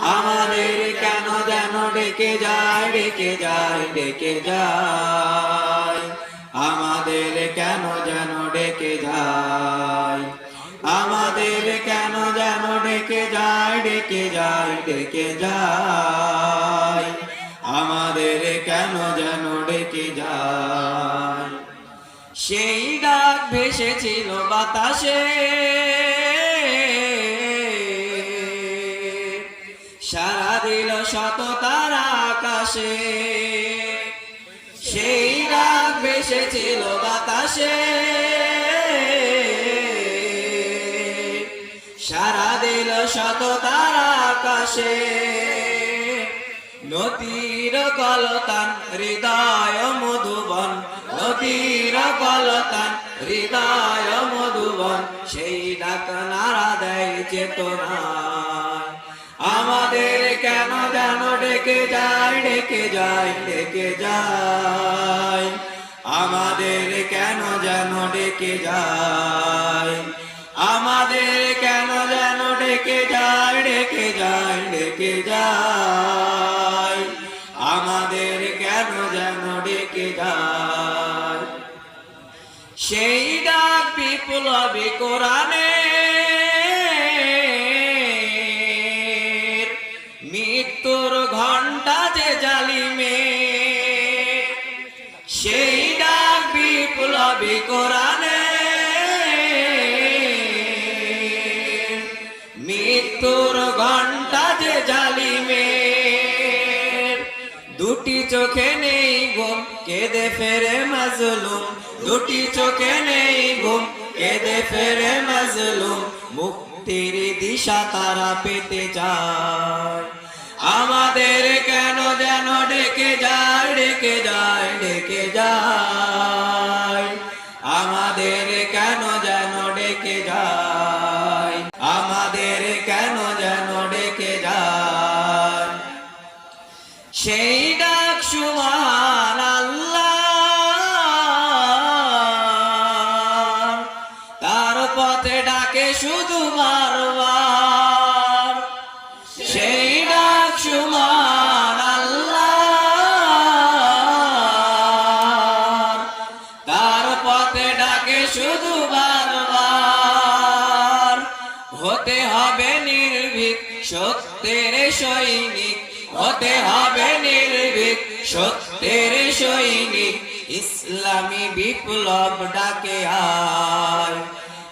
আমাদের কেন যেন ডেকে যায় ডেকে যায় ডেকে যায়? আমাদের কেন যেন ডেকে যায়? আমাদের কেন যেন ডেকে যায় ডেকে যায় ডেকে যায়? আমাদের কেন যেন ডেকে যায়? সেই ডাক ভেসেছিল বাতাসে। শত তারা আকাশে। সেই ডাক ভেসেছিল বাতাসে। সারা দিল শত তারা আকাশে। নদীর কলতান, হৃদয় মধুবন। নদীর কলতান, হৃদয় মধুবন। সেই ডাক নারা দেয় চেতনায়। আমাদের ডেকে যায় ডেকে যায় ডেকে যায়। আমাদের কেন যেন ডেকে যায়? আমাদের কেন যেন ডেকে যায় ডেকে যায় ডেকে যায়? আমাদের কেন যেন ডেকে যায়? সেই ডাক বিপ্লবী কোরআনে বিপ্লবী কোরআনে মৃত্যুর ঘণ্টা যে জালিমে দুটি চোখে নেই ঘুম, কেঁদে ফেরে মাজলুম। দুটি চোখে নেই ঘুম, কেঁদে ফেরে মাজলুম। মুক্তির দিশা তারা পেতে যায় আমাদের কেন যেন ডেকে যায় ডেকে যায় ডেকে যায়। আমাদের কেন যেন ডেকে যায়? আমাদের কেন যেন ডেকে যায়? সেই ডাক সুমান আল্লাহ পথে ডাকে শুধু বারবার। হতে হবে নির্ভীক সত্যের সৈনিক। হতে হবে নির্ভীক সত্যের সৈনিক। ইসলামী বিপ্লব ডাকে আয়।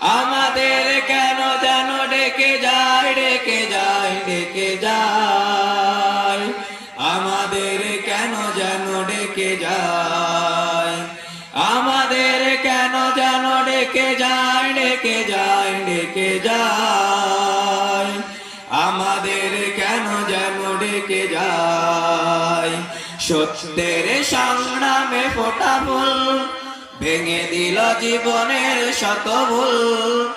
আমাদের কেন যেন ডেকে যায় ডেকে যায় ডেকে যায়। আমাদের কেন যেন ডেকে যায়? আমাদের কেন যেন ডেকে যায় ডেকে যায় ডেকে যায়? আমাদের কেন যেন ডেকে যায়? সত্যের সংগ্রামে ফোটা ফুল ভেঙে দিল জীবনের শত ভুল।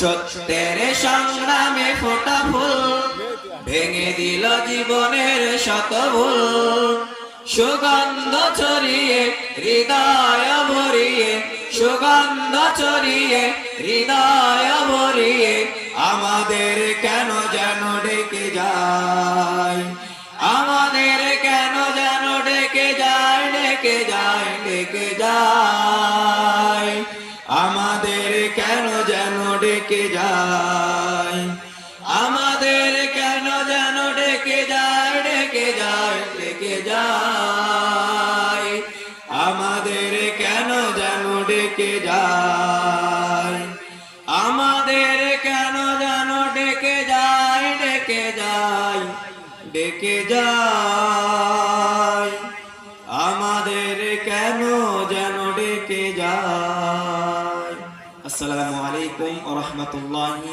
সত্যের সংগ্রামে ফোটা ফুল ভেঙে দিল জীবনের শত ভুল। সুগন্ধ ছড়িয়ে হৃদয় সুগন্ধ ছড়িয়ে, হৃদয় ভরিয়ে, আমাদের কেন যেন ডেকে যায়? আমাদের কেন যেন ডেকে যায় ডেকে যায় ডেকে যায়? আমাদের কেন যেন ডেকে যায়? আমাদের কেন যেন ডেকে যায় ডেকে যায় ডেকে যায়? ডেকে যায়। আমাদের কেন যেন ডেকে যায় ডেকে যায় ডেকে যায়। আমাদের কেন যেন ডেকে যায়। আসসালামু আলাইকুম রাহমাতুল্লাহি